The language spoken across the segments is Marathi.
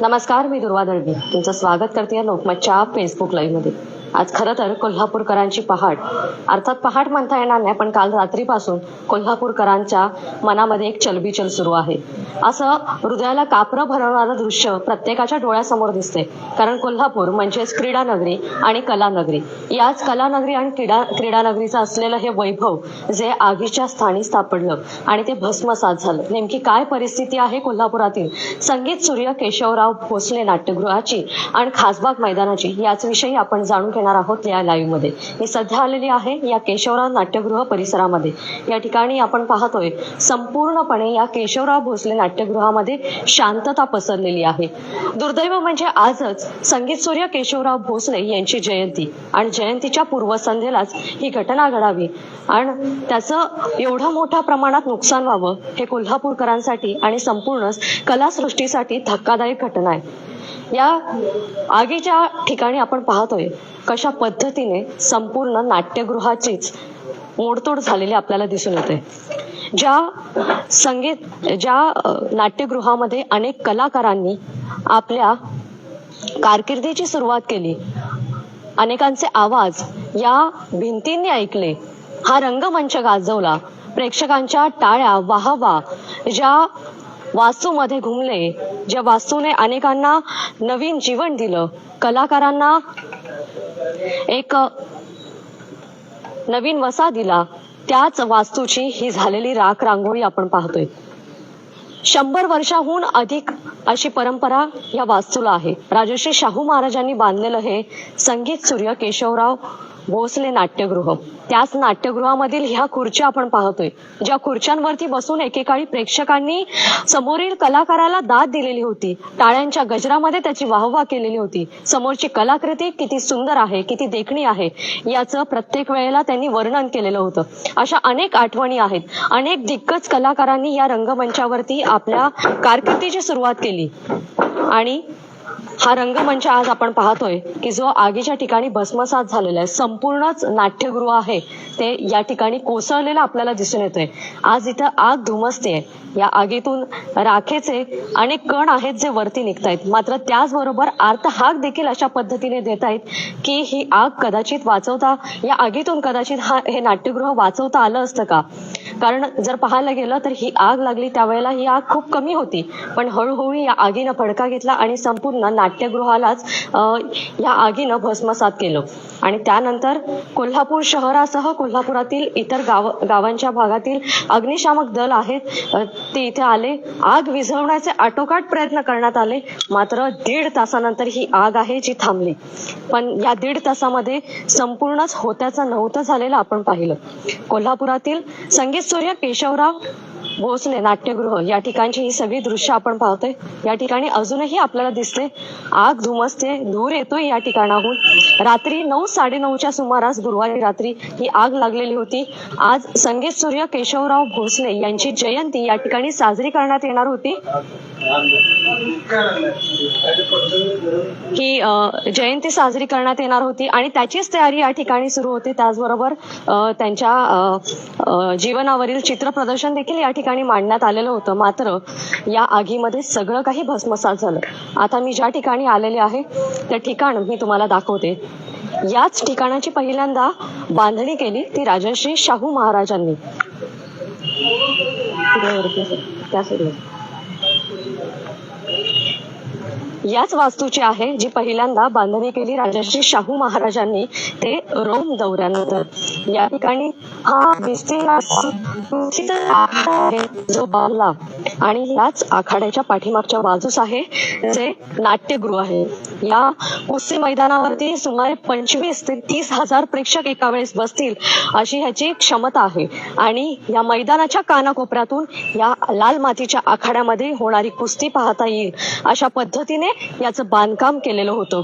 नमस्कार मी दुर्वा दळवी. तुमचं स्वागत करते लोकमतच्या फेसबुक लाईव्हमध्ये. आज खरं तर कोल्हापूरकरांची पहाट. अर्थात पहाट म्हणता येणार नाही पण काल रात्रीपासून कोल्हापूरकरांच्या मनामध्ये एक चलबिचल सुरू आहे. असं हृदयाला कापरं भरवणारं दृश्य प्रत्येकाच्या डोळ्यासमोर दिसते कारण कोल्हापूर म्हणजेच क्रीडा नगरी आणि कला नगरी याच कला नगरी आणि क्रीडा क्रीडा नगरीचं असलेलं हे वैभव जे आगीच्या स्थानी सापडलं आणि ते भस्मसात झालं. नेमकी काय परिस्थिती आहे कोल्हापुरातील? संगीत सूर्य केशवराव भोसले नाट्यगृहाची आणि खासबाग मैदानाची याच विषयी आपण जाणून घेणार आहोत या लाईव्हमध्ये. मी सध्या आलेली आहे या केशवराव नाट्यगृह परिसरामध्ये. या ठिकाणी आपण पाहतोय संपूर्णपणे या केशवराव भोसले नाट्यगृहामध्ये शांतता पसरलेली आहे. दुर्दैव म्हणजे आजच संगीत सूर्य केशवराव भोसले यांची जयंती आणि जयंतीच्या पूर्वसंध्येलाच ही घटना घडावी. आणि त्याचं एवढं मोठ्या प्रमाणात नुकसान व्हावं हे कोल्हापूरकरांसाठी आणि संपूर्ण कलासृष्टीसाठी धक्कादायक घटना आहे. या आगीच्या ठिकाणी आपण पाहतोय कशा पद्धतीने संपूर्ण नाट्यगृहाचीच मोडतोड झालेली आपल्याला दिसून येते. ज्या संगीत ज्या नाट्यगृहामध्ये अनेक कलाकारांनी आपल्या कारकिर्दीची सुरुवात केली. अनेकांचे आवाज या भिंतींनी ऐकले. हा रंगमंच गाजवला. प्रेक्षकांच्या टाळ्या वाहवा. ज्या वास्तूमध्ये घुमले. ज्या वास्तूने अनेकांना नवीन जीवन दिलं कलाकारांना एक नवीन वसा दिला त्याच वास्तूची ही झालेली राख रांगोळी आपण पाहतोय. शंभर वर्षाहून अधिक अशी परंपरा या वास्तूला आहे. राजर्षी शाहू महाराजांनी बांधलेलं हे संगीत सूर्य केशवराव भोसले नाट्यगृह. त्याच नाट्यगृहामधील ह्या खुर्च्या आपण पाहतोय. ज्या खुर्च्यांवरती बसून एकेकाळी प्रेक्षकांनी समोरील कलाकाराला दाद दिलेली होती. टाळ्यांच्या गजरामध्ये त्याची वाहवा केलेली होती. समोरची कलाकृती किती सुंदर आहे किती देखणी आहे याचं प्रत्येक वेळेला त्यांनी वर्णन केलेलं होतं. अशा अनेक आठवणी आहेत. अनेक दिग्गज कलाकारांनी या रंगमंचावरती आपल्या कारकिर्दीची सुरुवात केली. आणि हा रंगमंच आज आपण पाहतोय की जो आगीच्या ठिकाणी भस्मसात झालेला आहे संपूर्णच नाट्यगृह आहे. ते या ठिकाणी कोसळलेलं आपल्याला दिसून येतोय. आज इथं आग धुमसते. या आगीतून राखेचे अनेक कण आहेत जे वरती निघतायत. मात्र त्याचबरोबर अर्थ हाक देखील अशा पद्धतीने देत आहेत की ही आग कदाचित वाचवता या आगीतून कदाचित हा हे नाट्यगृह वाचवता आलं असतं का? कारण जर पाहायला गेलं तर ही आग लागली त्यावेळेला ही आग खूप कमी होती. पण हळूहळू या आगीनं फडका घेतला आणि संपूर्ण नाट्य नाट्यगृहालाच या आगीनं भस्मसात केलं. आणि त्यानंतर कोल्हापूर शहरासह कोल्हापुरातील इतर गाव गावांच्या भागातील अग्निशामक दल आहेत ते इथे आले. आग विझवण्याचे आटोकाट प्रयत्न करण्यात आले. मात्र दीड तासानंतर ही आग आहे जी थांबली. पण या दीड तासामध्ये संपूर्णच होत्याचं नव्हतं झालेलं आपण पाहिलं. कोल्हापुरातील संगीत सूर्य केशवराव भोसले नाट्यगृह या ठिकाणची ही सगळी दृश्य आपण पाहतोय. या ठिकाणी अजूनही आपल्याला दिसते आग धुमसते धूर येतोय या ठिकाणाहून. रात्री नऊ साडेनऊच्या सुमारास गुरुवारी रात्री ही आग लागलेली होती. आज संगीत सूर्य केशवराव भोसले यांची जयंती या ठिकाणी साजरी करण्यात येणार होती. ही जयंती साजरी करण्यात येणार होती आणि त्याचीच तयारी या ठिकाणी सुरू होती. त्याचबरोबर त्यांच्या जीवनावरील चित्र प्रदर्शन देखील या ठिकाणी मांडण्यात आलेलं होतं. मात्र या आगीमध्ये सगळं काही भस्मसात झालं. आता मी ज्या ठिकाणी आलेले आहे त्या ठिकाण मी तुम्हाला दाखवते. याच ठिकाणाची पहिल्यांदा बांधणी केली ती राजश्री शाहू महाराजांनी. त्या याच वास्तूची आहे जी पहिल्यांदा बांधणी केली राजर्षी शाहू महाराजांनी ते रोम दौऱ्यानंतर. या ठिकाणी हा जो बांधला. आणि याच आखाड्याच्या पाठीमागच्या बाजूस आहे जे नाट्यगृह आहे. या कुस्ती मैदानावरती सुमारे पंचवीस ते तीस हजार प्रेक्षक एका वेळेस बसतील अशी ह्याची क्षमता आहे. आणि या मैदानाच्या कानाकोपऱ्यातून या लाल मातीच्या आखाड्यामध्ये होणारी कुस्ती पाहता येईल अशा पद्धतीने याचं बांधकाम केलेलं होतं.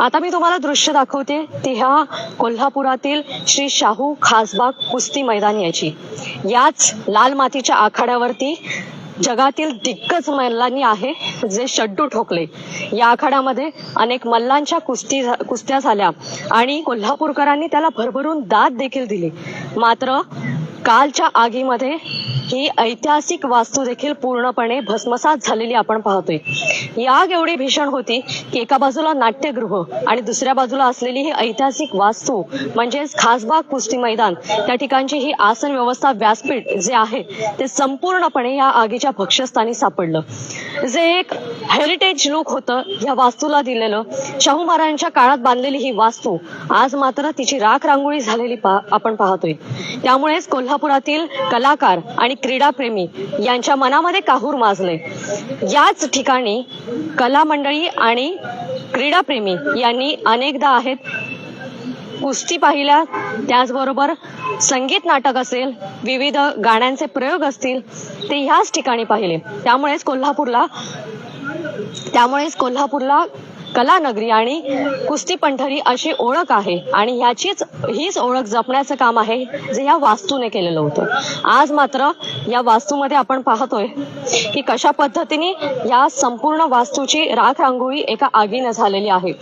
आता मी तुम्हाला दृश्य दाखवते ती ह्या कोल्हापुरातील श्री शाहू खासबाग कुस्ती मैदान याची. याच लाल मातीच्या आखाड्यावरती जगातील दिग्गज मल्लांनी आहे जे शड्डू ठोकले. या आखाड्यामध्ये अनेक मल्लांच्या कुस्ती कुस्त्या झाल्या आणि कोल्हापूरकरांनी त्याला भरभरून दाद देखील दिली. मात्र कालच्या आगीमध्ये ही ऐतिहासिक वास्तू देखील पूर्णपणे भस्मसात झालेली आपण पाहतोय. ही आग एवढी भीषण होती की एका बाजूला नाट्यगृह आणि दुसऱ्या बाजूला असलेली ही ऐतिहासिक वास्तू म्हणजेच खासबाग कुस्ती मैदान त्या ठिकाणची ही आसन व्यवस्था व्यासपीठ जे आहे ते संपूर्णपणे या आगीच्या भक्ष्यस्थानी सापडलं. जे एक हेरिटेज लुक होतं या वास्तूला दिलेलं शाहू महाराजांच्या काळात बांधलेली ही वास्तू आज मात्र तिची राख रांगोळी झालेली पा- आपण पाहतोय. त्यामुळेच कोल्हापुरातील कलाकार आणि क्रीडाप्रेमी यांच्या मनामध्ये काहूर माजले. याच ठिकाणी कला मंडळी आणि क्रीडाप्रेमी यांनी अनेकदा आहेत. कुस्ती पाहिल्या त्याचबरोबर संगीत नाटक असेल विविध गाण्यांचे प्रयोग असतील ते ह्याच ठिकाणी पाहिले. त्यामुळेच कोल्हापूरला त्यामुळेच कोल्हापूरला कलानगरी आणि कुस्ती पंढरी अशी ओळख आहे. आणि ह्याचीच हीच ओळख जपण्याचं काम आहे जे या वास्तूने केलेलं होतं. आज मात्र या वास्तूमध्ये आपण पाहतोय की कशा पद्धतीने या संपूर्ण वास्तूची राख रांगोळी एका आगीनं झालेली आहे.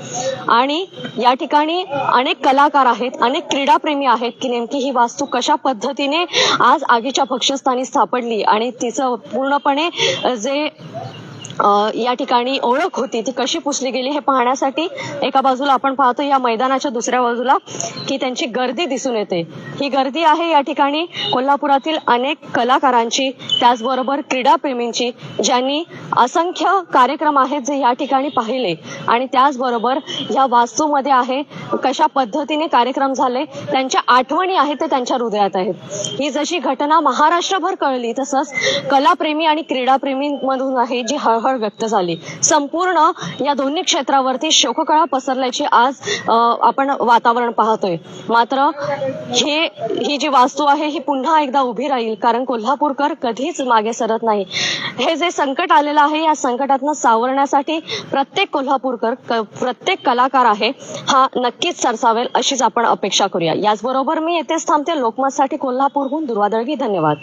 आणि या ठिकाणी अनेक कलाकार आहेत अनेक क्रीडाप्रेमी आहेत की नेमकी ही वास्तू कशा पद्धतीने आज आगीच्या भक्षस्थानी सापडली आणि तिचं पूर्णपणे जे या ठिकाणी ओळख होती. ती कशी पुसली गेली हे पाहण्यासाठी एका बाजूला आपण पाहतो या मैदानाच्या दुसऱ्या बाजूला की त्यांची गर्दी दिसून येते. ही गर्दी आहे या ठिकाणी कोल्हापुरातील अनेक कलाकारांची त्याचबरोबर क्रीडाप्रेमींची ज्यांनी असंख्य कार्यक्रम आहेत जे या ठिकाणी पाहिले. आणि त्याचबरोबर या वास्तूमध्ये आहे कशा पद्धतीने कार्यक्रम झाले त्यांच्या आठवणी आहेत ते त्यांच्या हृदयात आहेत. ही जशी घटना महाराष्ट्रभर कळली तसंच कलाप्रेमी आणि क्रीडाप्रेमींमधून आहे जी हळहळ व्यक्त झाली. संपूर्ण या दोन्ही क्षेत्रावरती शोककळा पसरल्याची आज आपण वातावरण पाहतोय. मात्र हे ही जी वास्तू आहे ही पुन्हा एकदा उभी राहील कारण कोल्हापूरकर कधीच मागे सरत नाही. हे जे संकट आलेलं आहे या संकटातनं सावरण्यासाठी प्रत्येक कोल्हापूरकर प्रत्येक कलाकार आहे हा नक्कीच सरसावेल अशीच आपण अपेक्षा करूया. याचबरोबर मी येथेच थांबते. लोकमतसाठी कोल्हापूरहून दुर्वादळगी धन्यवाद.